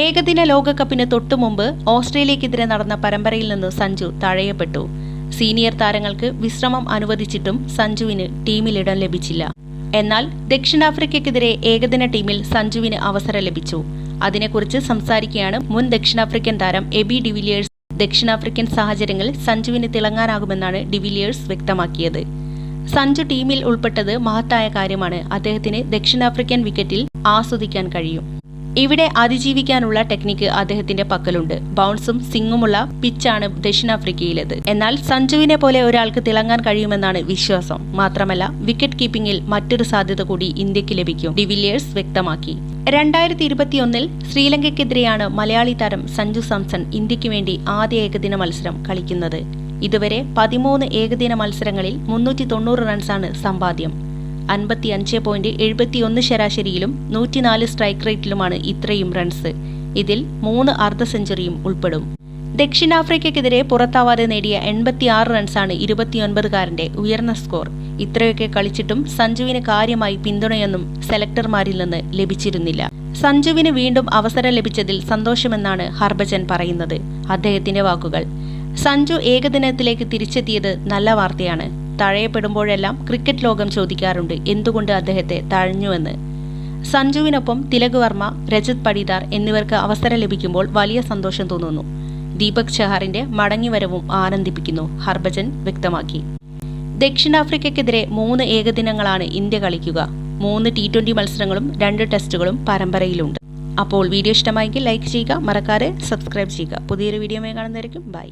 ഏകദിന ലോകകപ്പിന് തൊട്ടുമുമ്പ് ഓസ്ട്രേലിയക്കെതിരെ നടന്ന പരമ്പരയിൽ നിന്ന് സഞ്ജു തഴയപ്പെട്ടു. സീനിയർ താരങ്ങൾക്ക് വിശ്രമം അനുവദിച്ചിട്ടും സഞ്ജുവിന് ടീമിലിടം ലഭിച്ചില്ല. എന്നാൽ ദക്ഷിണാഫ്രിക്കയ്ക്കെതിരെ ഏകദിന ടീമിൽ സഞ്ജുവിന് അവസരം ലഭിച്ചു. അതിനെക്കുറിച്ച് സംസാരിക്കുകയാണ് മുൻ ദക്ഷിണാഫ്രിക്കൻ താരം എബി ഡിവിലിയേഴ്സ്. ദക്ഷിണാഫ്രിക്കൻ സാഹചര്യങ്ങളിൽ സഞ്ജുവിന് തിളങ്ങാനാകുമെന്നാണ് ഡിവിലിയേഴ്സ് വ്യക്തമാക്കിയത്. സഞ്ജു ടീമിൽ ഉൾപ്പെട്ടത് മഹത്തായ കാര്യമാണ്. അദ്ദേഹത്തിന് ദക്ഷിണാഫ്രിക്കൻ വിക്കറ്റിൽ ആസ്വദിക്കാൻ കഴിയും. ഇവിടെ അതിജീവിക്കാനുള്ള ടെക്നിക്ക് അദ്ദേഹത്തിന്റെ പക്കലുണ്ട്. ബൗൺസും സിങ്ങുമുള്ള പിച്ചാണ് ദക്ഷിണാഫ്രിക്കയിലേത്. എന്നാൽ സഞ്ജുവിനെ പോലെ ഒരാൾക്ക് തിളങ്ങാൻ കഴിയുമെന്നാണ് വിശ്വാസം. മാത്രമല്ല വിക്കറ്റ് കീപ്പിംഗിൽ മറ്റൊരു സാധ്യത കൂടി ഇന്ത്യയ്ക്ക് ലഭിക്കും. ഡിവിലിയേഴ്സ് വ്യക്തമാക്കി. രണ്ടായിരത്തി ഇരുപത്തിയൊന്നിൽ ശ്രീലങ്കയ്ക്കെതിരെയാണ് മലയാളി താരം സഞ്ജു സാംസൺ ഇന്ത്യയ്ക്ക് വേണ്ടി ആദ്യ ഏകദിന മത്സരം കളിക്കുന്നത്. ഇതുവരെ പതിമൂന്ന് ഏകദിന മത്സരങ്ങളിൽ മുന്നൂറ്റി തൊണ്ണൂറ് റൺസാണ് സമ്പാദ്യം. അൻപത്തി അഞ്ച് പോയിന്റ് എഴുപത്തിയൊന്ന് ശരാശരിയിലും നൂറ്റിനാല് സ്ട്രൈക്ക് റേറ്റിലുമാണ് ഇത്രയും റൺസ്. ഇതിൽ മൂന്ന് അർദ്ധ സെഞ്ചുറിയും ഉൾപ്പെടും. ദക്ഷിണാഫ്രിക്കയ്ക്കെതിരെ പുറത്താവാതെ നേടിയ എൺപത്തിയാറ് റൺസാണ് ഇരുപത്തിയൊൻപതുകാരന്റെ ഉയർന്ന സ്കോർ. ഇത്രയൊക്കെ കളിച്ചിട്ടും സഞ്ജുവിന് കാര്യമായി പിന്തുണയൊന്നും സെലക്ടർമാരിൽ നിന്ന് ലഭിച്ചിരുന്നില്ല. സഞ്ജുവിന് വീണ്ടും അവസരം ലഭിച്ചതിൽ സന്തോഷമെന്നാണ് ഹർഭജൻ പറയുന്നത്. അദ്ദേഹത്തിന്റെ വാക്കുകൾ. സഞ്ജു ഏകദിനത്തിലേക്ക് തിരിച്ചെത്തിയത് നല്ല വാർത്തയാണ്. തഴയപ്പെടുമ്പോഴെല്ലാം ക്രിക്കറ്റ് ലോകം ചോദിക്കാറുണ്ട് എന്തുകൊണ്ട് അദ്ദേഹത്തെ തഴഞ്ഞുവെന്ന്. സഞ്ജുവിനൊപ്പം തിലക് വർമ്മ രജത് പടിദാർ എന്നിവർക്ക് അവസരം ലഭിക്കുമ്പോൾ വലിയ സന്തോഷം തോന്നുന്നു. ദീപക് ചഹാറിന്റെ മടങ്ങിവരവും ആനന്ദിപ്പിക്കുന്നു ഹർഭജൻ വ്യക്തമാക്കി. ദക്ഷിണാഫ്രിക്കയ്ക്കെതിരെ മൂന്ന് ഏകദിനങ്ങളാണ് ഇന്ത്യ കളിക്കുക. മൂന്ന് ടി ട്വന്റി മത്സരങ്ങളും രണ്ട് ടെസ്റ്റുകളും പരമ്പരയിലുണ്ട്. അപ്പോൾ വീഡിയോ ഇഷ്ടമായെങ്കിൽ ലൈക്ക് ചെയ്യുക മറക്കാതെ സബ്സ്ക്രൈബ് ചെയ്യുക. പുതിയൊരു വീഡിയോ കാണുന്നതായിരിക്കും ബൈ.